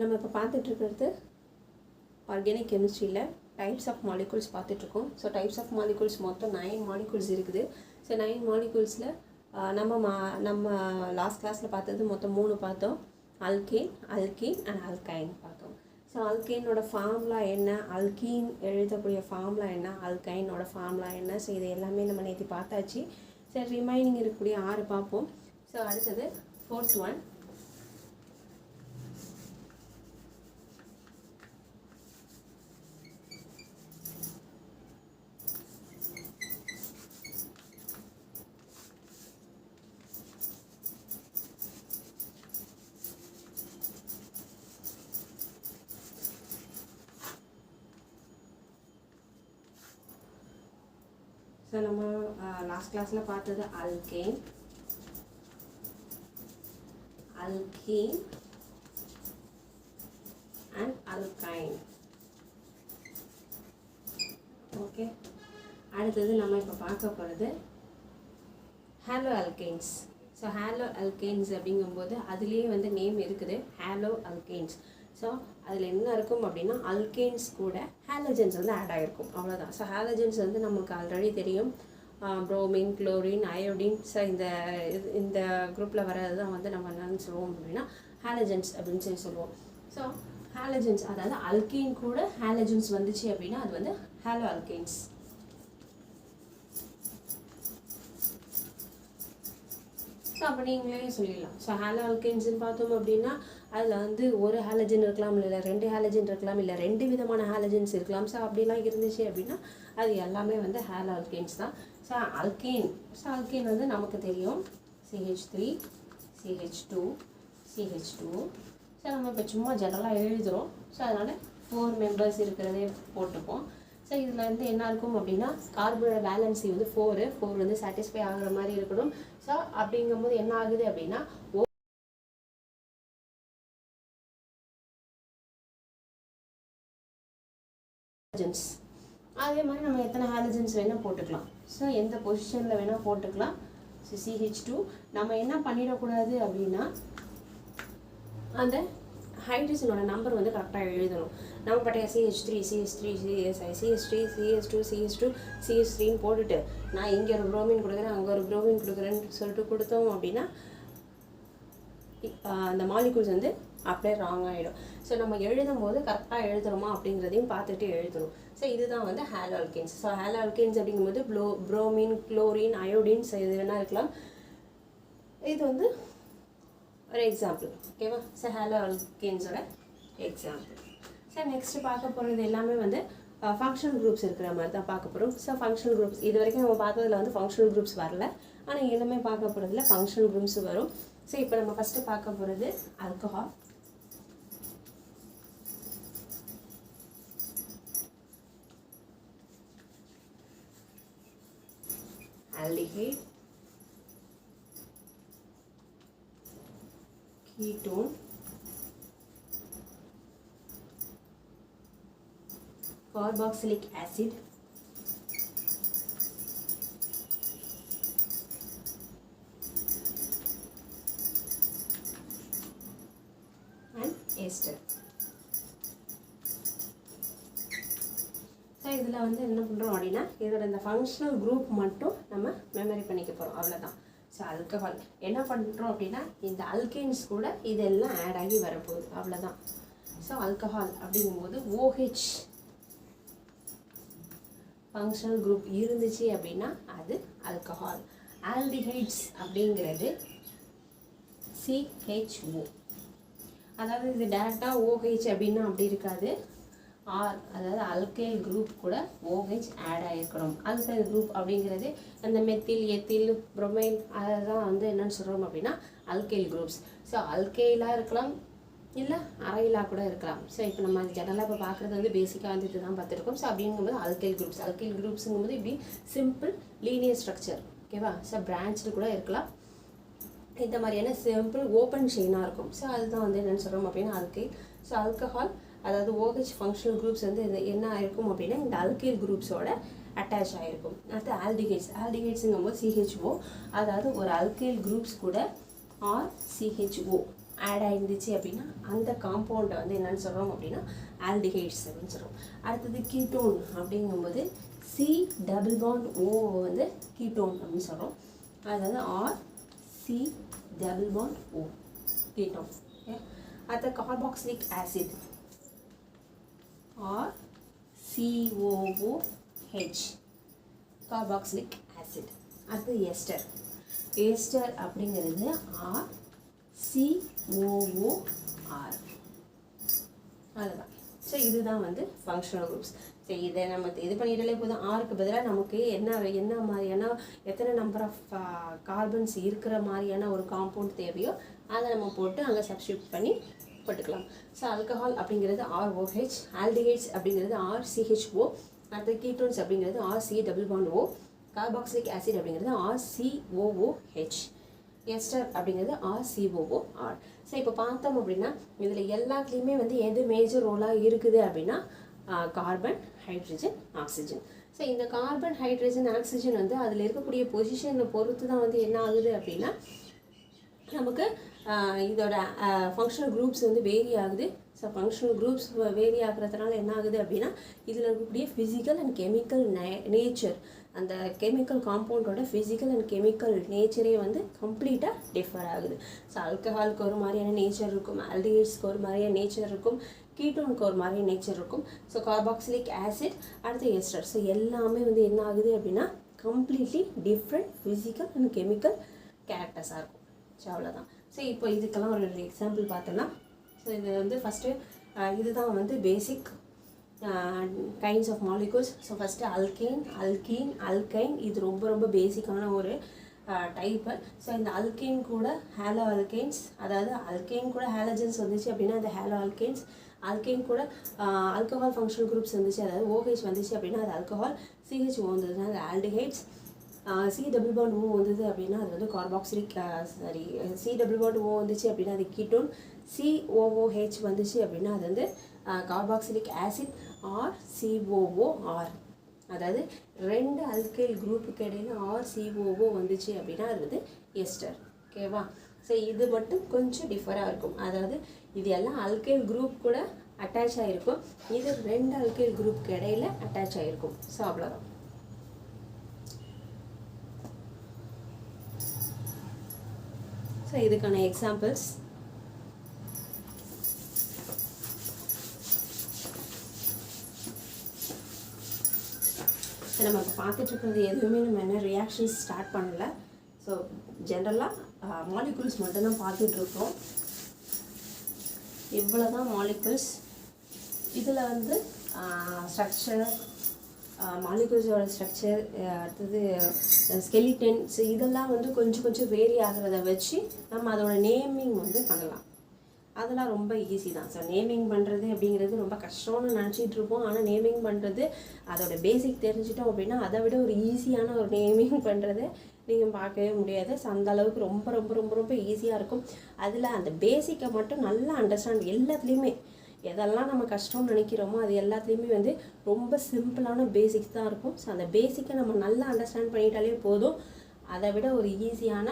நம்ம இப்போ பார்த்துட்ருக்கிறது ஆர்கானிக் கெமிஸ்ட்ரியில் டைப்ஸ் ஆஃப் மாலிகூல்ஸ் பார்த்துட்ருக்கோம். ஸோ டைப்ஸ் ஆஃப் மாலிகூல்ஸ் மொத்தம் நைன் மாலிகூல்ஸ் இருக்குது. ஸோ நைன் மாலிகூல்ஸில் நம்ம மா நம்ம லாஸ்ட் கிளாஸில் பார்த்தது மொத்தம் மூணு பார்த்தோம். அல்கேன் அல்கீன் அண்ட் அல்கைன் பார்த்தோம். ஸோ அல்கேனோட ஃபார்முலா என்ன? அல்கீன் எழுதக்கூடிய ஃபார்முலா என்ன? அல்கைனோட ஃபார்முலா என்ன? ஸோ இது எல்லாமே நம்ம நேற்று பார்த்தாச்சு. சரி ரிமைனிங் இருக்கக்கூடிய ஆறு பார்ப்போம். ஸோ அடுத்தது ஃபோர்த் ஒன் ஸோ நம்ம லாஸ்ட் கிளாஸில் பார்த்தது alkane alkene and alkyne okay அடுத்தது நம்ம இப்போ பார்க்க போகிறது halo alkanes so halo alkanes அப்படிங்கும்போது அதுலேயே வந்து நேம் இருக்குது ஹேலோ அல்கெயின்ஸ் ஸோ அதில் என்ன இருக்கும் அப்படின்னா அல்கேன்ஸ் கூட ஹேலஜன்ஸ் வந்து ஆட் ஆகிருக்கும் அவ்வளோதான் ஸோ ஹேலஜன்ஸ் வந்து நமக்கு ஆல்ரெடி தெரியும். ப்ரோமின் குளோரின் அயோடின் ஸோ இந்த இது இந்த குரூப்பில் வர்றது தான் வந்து நம்ம என்னன்னு சொல்லுவோம் அப்படின்னா ஹேலஜன்ஸ் அப்படின்னு சொல்லி சொல்லுவோம். ஸோ ஹேலஜன்ஸ் அதாவது அல்கெயின் கூட ஹேலஜன்ஸ் வந்துச்சு அப்படின்னா அது வந்து ஹேலோ அல்கெயின்ஸ் ஸோ அப்போ நீங்களே சொல்லிடலாம். ஸோ ஹேலோ அல்கெயின்ஸ்னு பார்த்தோம் அப்படின்னா அதில் வந்து ஒரு ஹாலஜன் இருக்கலாம் இல்லை ரெண்டு ஹாலஜன் இருக்கலாம் இல்லை ரெண்டு விதமான ஹாலஜன்ஸ் இருக்கலாம். ஸோ அப்படிலாம் இருந்துச்சு அப்படின்னா அது எல்லாமே வந்து ஹேலோ அல்கெயின்ஸ் தான். ஸோ அல்கேன் ஸோ அல்கேன் வந்து நமக்கு தெரியும். CH three CH two CH two so நம்ம இப்போ சும்மா ஜெனரலாக எழுதுகிறோம் ஸோ அதனால் ஃபோர் மெம்பர்ஸ் இருக்கிறதே போட்டுப்போம். ஸோ இதில் வந்து என்ன இருக்கும் அப்படின்னா கார்பனோட பேலன்சி வந்து ஃபோரு ஃபோர் வந்து சாட்டிஸ்ஃபை ஆகுற மாதிரி இருக்கணும். ஸோ அப்படிங்கும்போது என்ன ஆகுது அப்படின்னா ஹாலஜன்ஸ் அதே மாதிரி நம்ம எத்தனை ஹாலஜன்ஸ் வேணால் போட்டுக்கலாம். ஸோ எந்த பொசிஷனில் வேணால் போட்டுக்கலாம். ஸோ சிஹெச் டூ நம்ம என்ன பண்ணிடக்கூடாது அப்படின்னா அந்த ஹைட்ரஜனோட நம்பர் வந்து கரெக்டாக எழுதணும். நம்ம பட்டையா CH three CS three CSI CS three CS two CS two CS த்ரீன்னு போட்டுட்டு நான் இங்கே ஒரு ப்ரோமின் கொடுக்குறேன் அங்கே ஒரு ப்ரோமின் கொடுக்குறேன்னு சொல்லிட்டு கொடுத்தோம் அப்படின்னா அந்த மாலிகூல்ஸ் வந்து அப்படியே ராங் ஆகிடும் ஸோ நம்ம எழுதும் போது கரெக்டாக எழுதுறோமா அப்படிங்கிறதையும் பார்த்துட்டு எழுதணும். ஸோ இதுதான் வந்து ஹேலோ ஸோ ஹேலோ அப்படிங்கும்போது ப்ளோ ப்ரோமின் குளோரின் அயோடின்ஸ் இது வேணால் இருக்கலாம். இது வந்து ஒரு எக்ஸாம்பிள் ஓகேவா ஸோ ஹேலோ அல்கேன்ஸோட எக்ஸாம்பிள் சார் நெக்ஸ்ட் பார்க்க போகிறது எல்லாமே வந்து uh, ஃபங்க்ஷனல் குரூப்ஸ் இருக்கிற மாதிரி தான் பார்க்க போகிறோம் ஸோ ஃபங்க்ஷனல் குரூப்ஸ் இது வரைக்கும் நம்ம பார்த்ததில் வந்து ஃபங்க்ஷனல் குரூப்ஸ் வரல. ஆனால் இனிமேல் பார்க்க போகிறதுல ஃபங்க்ஷனல் குரூப்ஸ் வரும். ஸோ இப்போ நம்ம ஃபஸ்ட்டு பார்க்க போகிறது alcohol aldehyde ketone. Carboxylic acid. And ester. So இதில் வந்து என்ன பண்ணுறோம் அப்படின்னா இதோட இந்த ஃபங்க்ஷனல் குரூப் மட்டும் நம்ம மெமரி பண்ணிக்க போகிறோம் அவ்வளோதான் ஸோ அல்கஹால் என்ன பண்ணுறோம் அப்படின்னா இந்த அல்கேன்ஸ் கூட இதெல்லாம் ஆட் ஆகி வரப்போகுது. அவ்வளோதான் ஸோ அல்கஹால் அப்படிங்கும்போது ஓஹெச் ஃபங்க்ஷனல் குரூப் இருந்துச்சு அப்படின்னா அது அல்கஹால் ஆல்டிஹைட்ஸ் அப்படிங்கிறது சிஹெச்ஓ அதாவது இது டேரெக்டாக ஓஹெச் அப்படின்னா அப்படி இருக்காது. ஆர் அதாவது அல்கைல் குரூப் கூட ஓஹெச் ஆட் ஆகிருக்கணும் அல்கைல் குரூப் அப்படிங்கிறது அந்த மெத்தில் எத்தில் புரோமைல் அதெல்லாம் வந்து என்னென்னு சொல்கிறோம் அப்படின்னா அல்கைல் குரூப்ஸ் ஸோ அல்கைலாக இருக்கலாம் இல்லை அரையிலாக கூட இருக்கலாம். ஸோ இப்போ நம்ம ஜெனரலாக இப்போ பார்க்குறது வந்து பேசிக்காக வந்து இதுதான் பார்த்துருக்கோம். ஸோ அப்படிங்கும்போது அல்கைல் குரூப்ஸ் அல்கைல் குரூப்ஸுங்கும்போது இப்படி சிம்பிள் லீனியர் ஸ்ட்ரக்சர் ஓகேவா ஸோ பிரான்ச்சில் கூட இருக்கலாம். இந்த மாதிரியான சிம்பிள் ஓப்பன் செயினாக இருக்கும். ஸோ அதுதான் வந்து என்னென்னு சொல்கிறோம் அப்படின்னா அல்கைல் ஸோ ஆல்கஹால் அதாவது ஓஹெச் ஃபங்க்ஷனல் குரூப்ஸ் வந்து என்ன ஆயிருக்கும் அப்படின்னா இந்த அல்கைல் குரூப்ஸோட அட்டாச் ஆகிருக்கும் அடுத்து ஆல்டிகேட்ஸ் ஆல்டிகேட்ஸுங்கும் போது சிஹெச்ஓ அதாவது ஒரு அல்கைல் குரூப்ஸ் கூட ஆர் சிஹெச்ஓ ஆட் ஆகிருந்துச்சு அப்படின்னா அந்த காம்பவுண்டை வந்து என்னென்னு சொல்கிறோம் அப்படின்னா ஆல்டிஹைட்ஸ் அப்படின்னு சொல்கிறோம் அடுத்தது கீட்டோன் அப்படிங்கும்போது சி டபுள் பாண்ட் ஓ வந்து கீட்டோன் அப்படின்னு சொல்கிறோம் அதாவது R C double bond O ketone அடுத்த carboxylic acid R COOH carboxylic acid அடுத்து எஸ்டர் எஸ்டர் அப்படிங்கிறது ஆர் சிஓஓஆர் அதுதான் ஸோ இதுதான் வந்து ஃபங்க்ஷனல் குரூப்ஸ் சரி இதை நம்ம இது பண்ணிட்டாலே போதும். ஆருக்கு பதிலாக நமக்கு என்ன என்ன மாதிரியான எத்தனை நம்பர் ஆஃப் கார்பன்ஸ் இருக்கிற மாதிரியான ஒரு காம்பவுண்ட் தேவையோ அதை நம்ம போட்டு அங்கே சப்ஸ்டியூட் பண்ணி போட்டுக்கலாம் ஸோ ஆல்கஹால் அப்படிங்கிறது ஆர்ஓஹெச் ஆல்டிஹைட்ஸ் அப்படிங்கிறது ஆர்சிஹெச்ஓ அடுத்து கீட்டோன்ஸ் அப்படிங்கிறது RC double bond O carboxylic acid அப்படிங்கிறது ஆர்சிஓஓஹெச் எஸ்டர் அப்படிங்கிறது ஆர்சிஓஓ ஆர் ஸோ இப்போ பார்த்தோம் அப்படின்னா இதில் எல்லாத்துலேயுமே வந்து எது மேஜர் ரோலாக இருக்குது அப்படின்னா கார்பன் ஹைட்ரஜன் ஆக்சிஜன் ஸோ இந்த கார்பன் ஹைட்ரஜன் ஆக்சிஜன் வந்து அதில் இருக்கக்கூடிய பொசிஷனை பொறுத்து தான் வந்து என்ன ஆகுது அப்படின்னா நமக்கு இதோட ஃபங்க்ஷனல் குரூப்ஸ் வந்து வேரி ஆகுது. ஸோ ஃபங்க்ஷனல் குரூப்ஸ் வேரி ஆகுறதுனால என்ன ஆகுது அப்படின்னா இதில் இருக்கக்கூடிய ஃபிசிக்கல் அண்ட் கெமிக்கல் நே நேச்சர் அந்த கெமிக்கல் காம்பவுண்டோட ஃபிசிக்கல் அண்ட் கெமிக்கல் நேச்சரே வந்து கம்ப்ளீட்டாக டிஃபர் ஆகுது. ஸோ ஆல்கஹாலுக்கு ஒரு மாதிரியான நேச்சர் இருக்கும். ஆல்டிஹைட்ஸ்க்கு ஒரு மாதிரியான நேச்சர் இருக்கும். கீட்டோனுக்கு ஒரு மாதிரியான நேச்சர் இருக்கும். ஸோ கார்பாக்சிலிக் ஆசிட் அடுத்து எஸ்டர் ஸோ எல்லாமே வந்து என்ன ஆகுது அப்படின்னா completely different physical and chemical கேரக்டர்ஸாக இருக்கும். ஸோ அவ்வளோதான் ஸோ இப்போ இதுக்கெல்லாம் ஒரு எக்ஸாம்பிள் பார்த்தோன்னா ஸோ இது வந்து ஃபஸ்ட்டு இதுதான் வந்து basic kinds of molecules so first alkyne alkene alkyne இது ரொம்ப ரொம்ப பேசிக்கான ஒரு டைப்பு ஸோ இந்த அல்கைன் கூட ஹேலோ அல்கைன்ஸ் அதாவது அல்கைன் கூட ஹேலஜன்ஸ் வந்துச்சு அப்படின்னா அந்த ஹேலோ அல்கைன்ஸ் அல்கைன் கூட ஆல்கஹால் ஃபங்க்ஷனல் குரூப்ஸ் வந்துச்சு அதாவது ஓஹெச் வந்துச்சு அப்படின்னா அது ஆல்கஹால் சிஹெச் வந்ததுன்னா அது aldehydes C double bond O வந்தது அப்படின்னா அது வந்து carboxylic sorry C double bond O வந்துச்சு அப்படின்னா அது கீட்டோன் சிஓஓஹெச் வந்துச்சு அப்படின்னா அது வந்து carboxylic acid R COO R அதாவது ரெண்டு அல்கைல் குரூப்புக்கு இடையில ஆர் சிஓஓ வந்துச்சு அப்படின்னா அது வந்து எஸ்டர் ஓகேவா ஸோ இது மட்டும் கொஞ்சம் டிஃபராக இருக்கும். அதாவது இது எல்லாம் அல்கைல் குரூப் கூட அட்டாச் ஆகிருக்கும் இது ரெண்டு அல்கைல் குரூப்புக்கு இடையில அட்டாச் ஆகிருக்கும் ஸோ அவ்வளோதான் ஸோ இதுக்கான எக்ஸாம்பிள்ஸ் ஸோ நம்ம இப்போ பார்த்துட்டு இருக்கிறது எதுவுமே நம்ம என்ன ரியாக்ஷன்ஸ் ஸ்டார்ட் பண்ணல. ஸோ ஜென்ரலாக மாலிகுல்ஸ் மட்டும்தான் பார்த்துட்டு இருக்கோம். இவ்வளோ தான் மாலிகுல்ஸ் இதில் வந்து ஸ்ட்ரக்சர் மாலிகுல்ஸோட ஸ்ட்ரக்சர் அடுத்தது ஸ்கெலிட்டன்ஸ் இதெல்லாம் வந்து கொஞ்சம் கொஞ்சம் வேரி ஆகிறத வச்சு நம்ம அதோட நேமிங் வந்து பண்ணலாம். அதெல்லாம் ரொம்ப ஈஸி தான். ஸோ நேமிங் பண்ணுறது அப்படிங்கிறது ரொம்ப கஷ்டம்னு நினச்சிட்டு இருப்போம். ஆனால் நேமிங் பண்ணுறது அதோட பேசிக் தெரிஞ்சிட்டோம் அப்படின்னா அதை விட ஒரு ஈஸியான ஒரு நேமிங் பண்ணுறது நீங்கள் பார்க்கவே முடியாது. ஸோ அந்த அளவுக்கு ரொம்ப ரொம்ப ரொம்ப ரொம்ப ஈஸியாக இருக்கும். அதில் அந்த பேசிக்கை மட்டும் நல்லா அண்டர்ஸ்டாண்ட் எல்லாத்துலேயுமே எதெல்லாம் நம்ம கஷ்டம்னு நினைக்கிறோமோ அது எல்லாத்துலேயுமே வந்து ரொம்ப சிம்பிளான பேசிக்ஸ் தான் இருக்கும். ஸோ அந்த பேசிக்கை நம்ம நல்லா அண்டர்ஸ்டாண்ட் பண்ணிட்டாலே போதும். அதை விட ஒரு ஈஸியான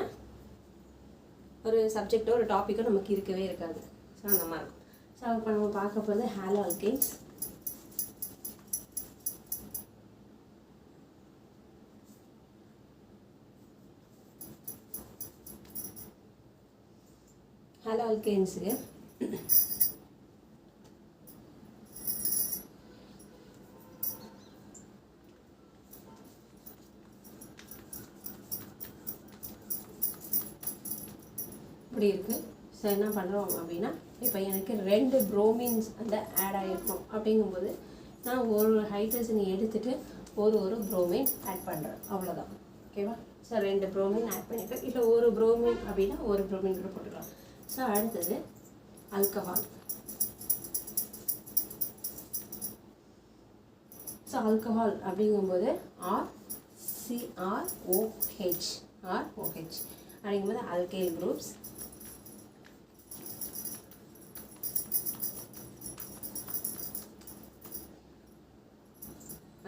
ஒரு சப்ஜெக்டோ ஒரு டாப்பிக்கோ நமக்கு இருக்கவே இருக்காது. ஸோ அந்த மாதிரி. இருக்கும் ஸோ இப்போ நம்ம பார்க்க போகிறது ஹேலோ அல்கேன்ஸ் ஹலோ அல்கேன்ஸுக்கு இப்படி இருக்குது ஸோ என்ன பண்ணுறோம் அப்படின்னா இப்போ எனக்கு ரெண்டு ப்ரோமின்ஸ் அந்த ஆட் ஆகிருக்கும் அப்படிங்கும்போது நான் ஒரு ஹைட்ரஜனை எடுத்துகிட்டு ஒரு ஒரு ப்ரோமின் ஆட் பண்ணுறேன் அவ்வளோதான் ஓகேவா ஸோ ரெண்டு ப்ரோமின் ஆட் பண்ணியிருக்கேன் இல்லை ஒரு ப்ரோமின் அப்படின்னா ஒரு ப்ரோமின் கூட போட்டுக்கலாம். ஸோ அடுத்தது ஆல்கஹால் ஸோ ஆல்கஹால் அப்படிங்கும்போது ஆர் சிஆர்ஓஹெச் ஆர்ஓஹெச் அப்படிங்கும்போது அல்கைல் குரூப்ஸ்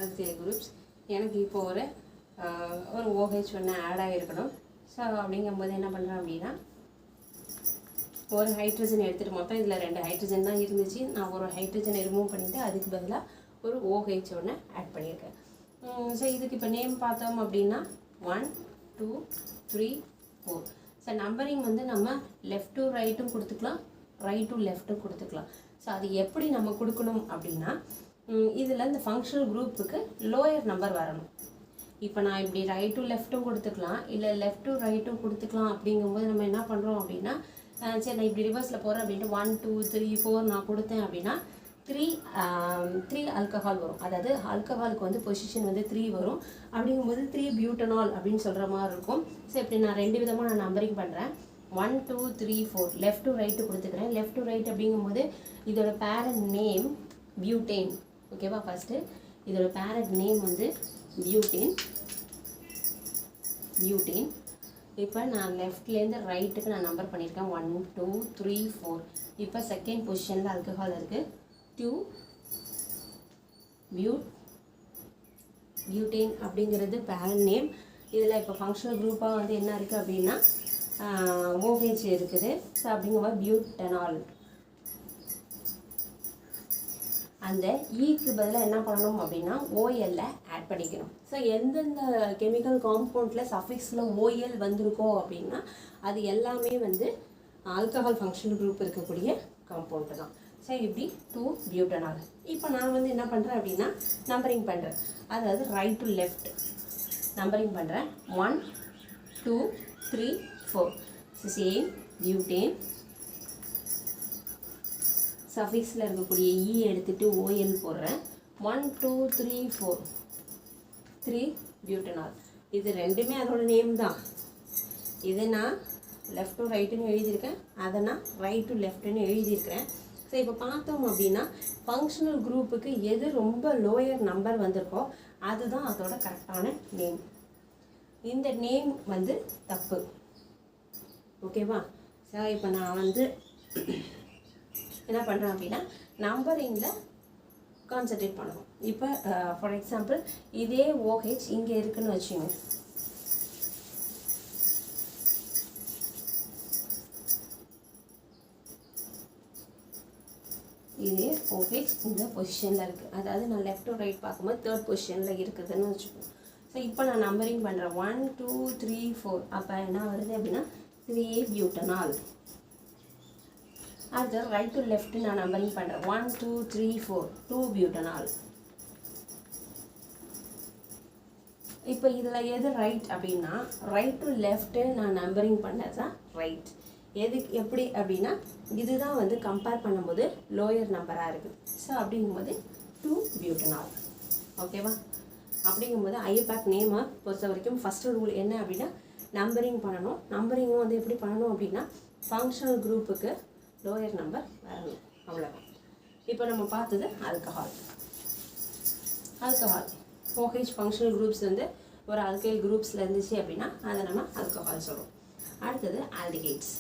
ஆல்கைல் குரூப்ஸ் எனக்கு இப்போ ஒரு ஒரு ஓஹெச் ஒன்று ஆட் ஆகிருக்கணும் ஸோ அப்படிங்கும்போது என்ன பண்ணுறேன் அப்படின்னா ஒரு ஹைட்ரஜன் எடுத்துகிட்டு மொத்தம் இதில் ரெண்டு ஹைட்ரஜன் தான் இருந்துச்சு. நான் ஒரு ஹைட்ரஜனை ரிமூவ் பண்ணிவிட்டு அதுக்கு பதிலாக ஒரு ஓஹெச் ஒன்று ஆட் பண்ணியிருக்கேன். ஸோ இதுக்கு இப்போ நேம் பார்த்தோம் அப்படின்னா one two three four so numbering வந்து நம்ம லெஃப்ட் டு ரைட்டும் கொடுத்துக்கலாம் ரைட் டு லெஃப்ட்டும் கொடுத்துக்கலாம். ஸோ அது எப்படி நம்ம கொடுக்கணும் அப்படின்னா இதில் இந்த ஃபங்க்ஷனல் குரூப்புக்கு லோயர் நம்பர் வரணும். இப்போ நான் இப்படி ரைட் டு லெஃப்ட்டும் கொடுத்துக்கலாம் இல்லை லெஃப்ட் டு ரைட்டும் கொடுத்துக்கலாம் அப்படிங்கும்போது நம்ம என்ன பண்ணுறோம் அப்படின்னா சரி நான் இப்படி ரிவர்ஸில் போகிறேன் அப்படின்ட்டு ஒன் டூ த்ரீ ஃபோர் நான் கொடுத்தேன் அப்படின்னா த்ரீ த்ரீ ஆல்கஹால் வரும். அதாவது ஆல்கஹாலுக்கு வந்து பொசிஷன் வந்து த்ரீ வரும். அப்படிங்கும்போது த்ரீ பியூட்டனால் அப்படின்னு சொல்கிற மாதிரி இருக்கும். ஸோ இப்படி நான் ரெண்டு விதமாக நான் நம்பரிங் பண்ணுறேன் one two three four left to right கொடுத்துக்கிறேன். லெஃப்ட் டு ரைட் அப்படிங்கும்போது இதோட பேரண்ட் நேம் பியூட்டேன் ஓகேவா ஃபஸ்ட்டு இதோட பேரண்ட் நேம் வந்து பியூட்டின் பியூட்டின் இப்போ நான் லெஃப்ட்லேருந்து ரைட்டுக்கு நான் நம்பர் பண்ணியிருக்கேன். ஒன் டூ த்ரீ ஃபோர் இப்போ செகண்ட் பொசிஷனில் ஆல்கஹால் இருக்குது டூ பியூட் பியூட்டின் அப்படிங்கிறது பேரண்ட் நேம் இதில் இப்போ ஃபங்க்ஷனல் குரூப்பாக வந்து என்ன இருக்குது அப்படின்னா ஓஹெச் இருக்குது. ஸோ அப்படிங்கும்போது பியூட்டனால் அந்த ஈக்கு பதிலாக என்ன பண்ணணும் அப்படின்னா ஓஎல்ல ஆட் பண்ணிக்கணும். ஸோ எந்தெந்த கெமிக்கல் காம்பவுண்டில் சஃபிக்ஸில் ஓஎல் வந்திருக்கோ அப்படின்னா அது எல்லாமே வந்து ஆல்கஹால் ஃபங்க்ஷன் குரூப் இருக்கக்கூடிய காம்பவுண்டு தான். ஸோ இப்படி டூ பியூட்டனால் இப்போ நான் வந்து என்ன பண்ணுறேன் அப்படின்னா நம்பரிங் பண்ணுறேன் அதாவது ரைட் டு லெஃப்ட் நம்பரிங் பண்ணுறேன் one two three four same butane சஃபிக்ஸில் இருக்கக்கூடிய e இ எடுத்துகிட்டு ஓஎல் போடுறேன். One two three four three butanol இது ரெண்டுமே அதோட நேம் தான். இது நான் லெஃப்ட் டு ரைட்டுன்னு எழுதியிருக்கேன். அதை நான் ரைட் டு லெஃப்ட்டுன்னு எழுதியிருக்கிறேன். ஸோ இப்போ பார்த்தோம் அப்படின்னா ஃபங்க்ஷனல் குரூப்புக்கு எது ரொம்ப லோயர் நம்பர் வந்திருக்கோ அதுதான் அதோட கரெக்டான நேம் இந்த நேம் வந்து தப்பு. ஓகேவா சார் இப்போ நான் வந்து என்ன பண்ணுறேன் அப்படின்னா நம்பரிங்கில் கான்சன்ட்ரேட் பண்ணுவோம். இப்போ ஃபார் எக்ஸாம்பிள் இதே ஓஹெச் இங்கே இருக்குதுன்னு வச்சுங்க. இதே ஓஹெச் இந்த பொசிஷனில் இருக்குது அதாவது நான் லெஃப்ட் டு ரைட் பார்க்கும்போது தேர்ட் பொசிஷனில் இருக்குதுன்னு வச்சுக்கோங்க ஸோ இப்போ நான் நம்பரிங் பண்ணுறேன் ஒன் டூ த்ரீ ஃபோர் அப்போ என்ன வருது அப்படின்னா த்ரீ பியூட்டனால் அடுத்து ரைட் டு லெஃப்ட் நான் நம்பரிங் பண்ணுறேன் one two three four two butanol இப்போ இதில் எது ரைட் அப்படின்னா ரைட் டு லெஃப்ட்டு நான் நம்பரிங் பண்ணது தான் ரைட் எதுக்கு எப்படி அப்படின்னா இதுதான் வந்து கம்பேர் பண்ணும்போது லோயர் நம்பராக இருக்குது ஸோ அப்படிங்கும்போது டூ பியூட்டனால் ஓகேவா அப்படிங்கும்போது ஐபேக் நேமை பொறுத்த வரைக்கும் ஃபஸ்ட்டு ரூல் என்ன அப்படின்னா நம்பரிங் பண்ணணும். நம்பரிங்கும் வந்து எப்படி பண்ணணும் அப்படின்னா ஃபங்க்ஷனல் குரூப்புக்கு லோயர் நம்பர் வரணும் அவ்வளோதான் இப்போ நம்ம பார்த்தது alcohol alcohol OH functional groups வந்து ஒரு ஆல்கைல் குரூப்ஸில் இருந்துச்சு அப்படின்னா அதை நம்ம ஆல்கஹால் சொல்கிறோம் அடுத்தது ஆல்டிகேட்ஸ்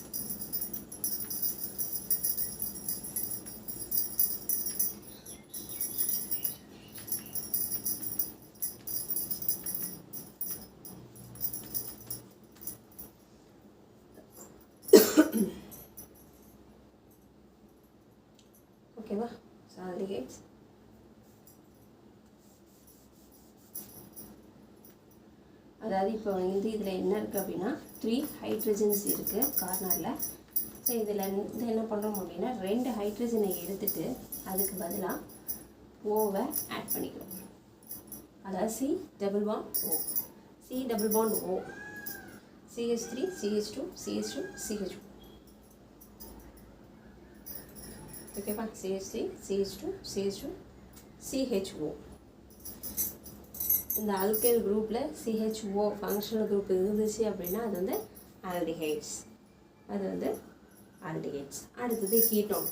அதாவது இப்போ வந்து இதில் என்ன இருக்குது அப்படின்னா த்ரீ ஹைட்ரஜன்ஸ் இருக்குது கார்னரில் ஸோ இதில் இது என்ன பண்ணுறோம் அப்படின்னா ரெண்டு ஹைட்ரஜனை எடுத்துட்டு அதுக்கு பதிலாக ஓவை ஆட் பண்ணிக்கிறோம். அதாவது C double bond O C double bond O CH three CH two CH two CH ஓகேப்பா CH three CH two CH two CHO இந்த அல்கைல் குரூப்பில் சிஹெச்ஓ ஃபங்க்ஷனல் குரூப் இருந்துச்சு அப்படின்னா அது வந்து ஆல்டிஹைட்ஸ் அது வந்து ஆல்டிஹைட்ஸ் அடுத்தது ketone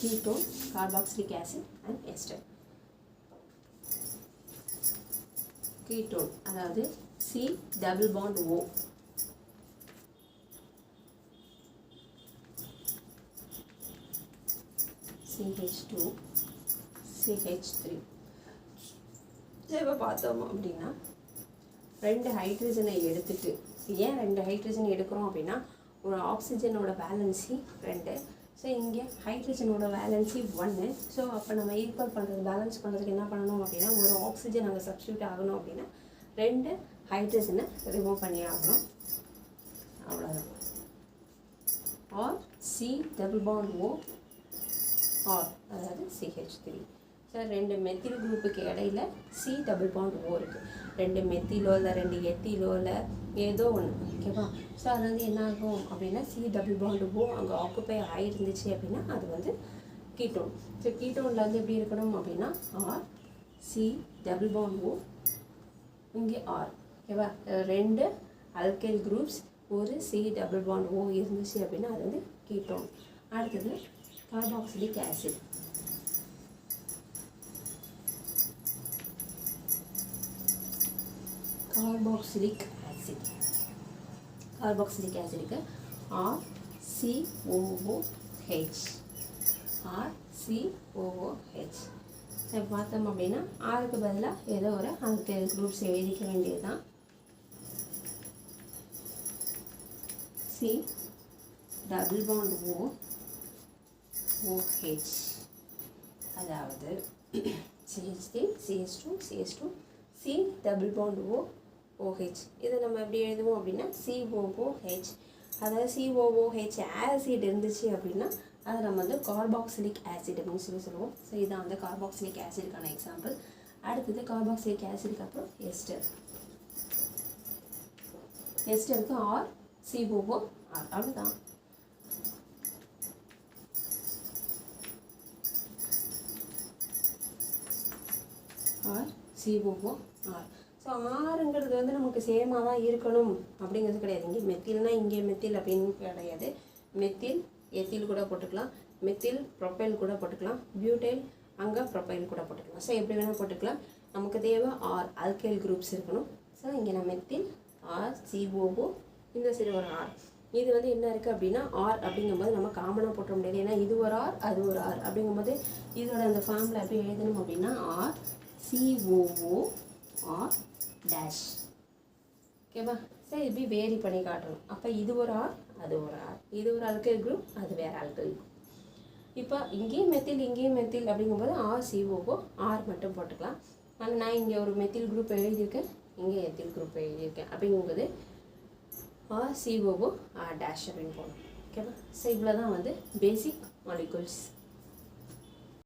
ketone, ketone carboxylic acid and ester. Ketone அதாவது C double bond O CH two CH three இப்போ பார்த்தோம் அப்படின்னா ரெண்டு ஹைட்ரஜனை எடுத்துட்டு ஏன் ரெண்டு ஹைட்ரஜன் எடுக்கிறோம் அப்படின்னா ஒரு ஆக்சிஜனோட பேலன்ஸி ரெண்டு ஸோ இங்கே ஹைட்ரஜனோட வேலன்சி ஒன்று ஸோ அப்போ நம்ம ஈக்குவல் பண்ணுறது பேலன்ஸ் பண்ணுறதுக்கு என்ன பண்ணணும் அப்படின்னா ஒரு ஆக்சிஜன் அங்கே சப்ஸ்டியூட் ஆகணும் அப்படின்னா ரெண்டு ஹைட்ரஜனை ரிமூவ் பண்ணி ஆகணும். அவ்வளோதான் R C double bond O R அதாவது சிஹெச் த்ரீ சார் ரெண்டு மெத்தில் குரூப்புக்கு இடையில சி டபுள் பாண்ட் ஓ இருக்குது ரெண்டு மெத்திலோ இல்லை ரெண்டு எத்திலோ இல்லை ஏதோ ஒன்று ஓகேவா ஸோ அது வந்து என்ன ஆகும் அப்படின்னா சி டபுள் பாண்ட் ஓ அங்கே ஆக்குப்பை ஆகிருந்துச்சு அப்படின்னா அது வந்து கீட்டோன் ஸோ கீட்டோனில் வந்து எப்படி இருக்கணும் அப்படின்னா R C double bond O இங்கே ஆர் ஓகேவா ரெண்டு அல்கைல் குரூப்ஸ் ஒரு சி டபுள் பாண்ட் ஓ இருந்துச்சு அப்படின்னா அது வந்து கீட்டோன் அடுத்தது carboxylic acid carboxylic acid carboxylic ஆசிடுக்கு R COOH R COOH இப்போ பார்த்தோம் அப்படின்னா ஆறுக்கு பதிலாக ஏதோ ஒரு அந்த குரூப்ஸ் எழுதிக்க வேண்டியது தான். C double bond O OH அதாவது CH three CH two CH two C double bond O OH இதை நம்ம எப்படி எழுதுவோம் அப்படின்னா சிஓஓஹெச் அதாவது சிஓஓஹெச் ஆசிட் இருந்துச்சு அப்படின்னா அதை நம்ம வந்து கார்பாக்சிலிக் ஆசிட் அப்படின்னு சொல்லி சொல்லுவோம். ஸோ இதான் வந்து கார்பாக்சிலிக் ஆசிடுக்கான எக்ஸாம்பிள் அடுத்தது கார்பாக்சிலிக் ஆசிடுக்கு அப்புறம் எஸ்டர் எஸ்டருக்கு ஆர் சிஓஓ ஆர் அவ்வளோதான் ஆர் சிஓஓ ஆர் ஸோ ஆறுங்கிறது வந்து நமக்கு சேமாக தான் இருக்கணும். அப்படிங்கிறது கிடையாது. இங்கே மெத்தில்னா இங்கே மெத்தில் அப்படின்னு கிடையாது. மெத்தில் எத்தில் கூட போட்டுக்கலாம். மெத்தில் ப்ரொப்பைல் கூட போட்டுக்கலாம். பியூட்டைல் அங்கே ப்ரொப்பைல் கூட போட்டுக்கலாம். ஸோ எப்படி வேணால் போட்டுக்கலாம். நமக்கு தேவை ஆர் ஆல்கைல் குரூப்ஸ் இருக்கணும். ஸோ இங்கே நான் மெத்தில் ஆர் சிஓஓ இந்த சைடு ஒரு ஆர் இது வந்து என்ன இருக்குது அப்படின்னா ஆர் அப்படிங்கும்போது நம்ம காமனாக போட்ட முடியாது. ஏன்னா இது ஒரு ஆர் அது ஒரு ஆர் அப்படிங்கும்போது இதோட அந்த ஃபார்மில் எப்படி எழுதணும் அப்படின்னா ஆர் சிஓஓ ஆர் டேஷ் ஓகேவா சரி இப்படி வேரி பண்ணி காட்டணும். அப்போ இது ஒரு ஆர் அது ஒரு ஆர் இது ஒரு ஆல்கல் குரூப் அது வேறு ஆல்கல் குரூப் இப்போ இங்கேயும் மெத்தில் இங்கேயும் மெத்தில் அப்படிங்கும்போது ஆர் சிஓஓ ஆர் மட்டும் போட்டுக்கலாம். ஆனால் நான் இங்கே ஒரு மெத்தில் குரூப் எழுதியிருக்கேன். இங்கே எத்தில் குரூப் எழுதியிருக்கேன். அப்படிங்கும்போது ஆர் சிஓஓ ஆர் டேஷ் அப்படின்னு போகணும் ஓகேவா ஸோ இவ்வளோ தான் வந்து பேசிக் மாலிகுல்ஸ்